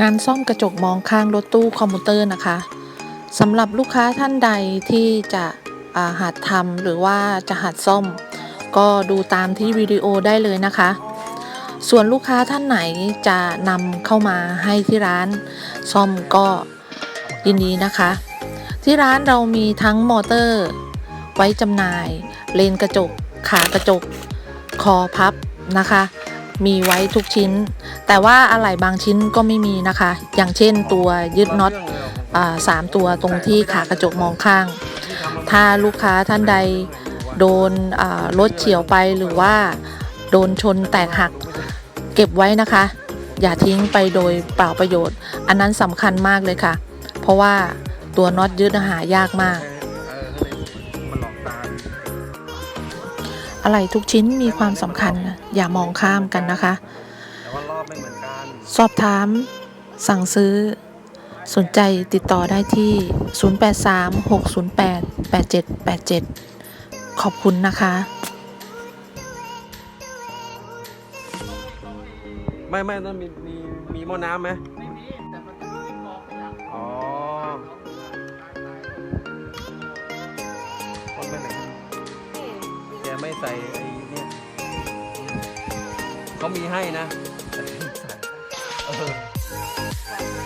งานซ่อมกระจกมองข้างรถตู้คอมพิวเตอร์นะคะสำหรับลูกค้าท่านใดที่จะาหัดทำหรือว่าจะหัดซ่อม ก็ดูตามที่วิดีโอได้เลยนะคะ ส่วนลูกค้าท่านไหนจะนำเข้ามาให้ที่ร้านซ่อมก็ยินดีนะคะ ที่ร้านเรามีทั้งมอเตอร์ ไว้จำหน่าย เลนกระจก ขากระจก คอพับนะคะ มีไว้ทุกชิ้น แต่ว่าอะไหล่บางชิ้นก็ไม่มีนะคะ อย่างเช่นตัวยึดน็อตสามตัวตรงที่ขากระจกมองข้าง ถ้าลูกค้าท่านใดโดนรถเฉียวไปหรือว่าโดนชนแตกหักเก็บไว้นะคะ อย่าทิ้งไปโดยเปล่าประโยชน์ อันนั้นสำคัญมากเลยค่ะ เพราะว่าตัวน็อตยึดหายากมาก อะไรทุกชิ้นมีความสำคัญอย่ามองข้ามกันนะคะ ไม่เหมือนกัน สอบถาม สั่งซื้อ สนใจติดต่อได้ที่ 0836088787 ขอบคุณนะคะไม่ไม่นั่นมีมีมีหม้อน้ำไหมอ๋อคนไปไหนแกไม่ใส่ไอ้เนี่ยเขามีให้นะแต่ไม่ใส่เออโอ้ยเข้าไปใน 呵呵。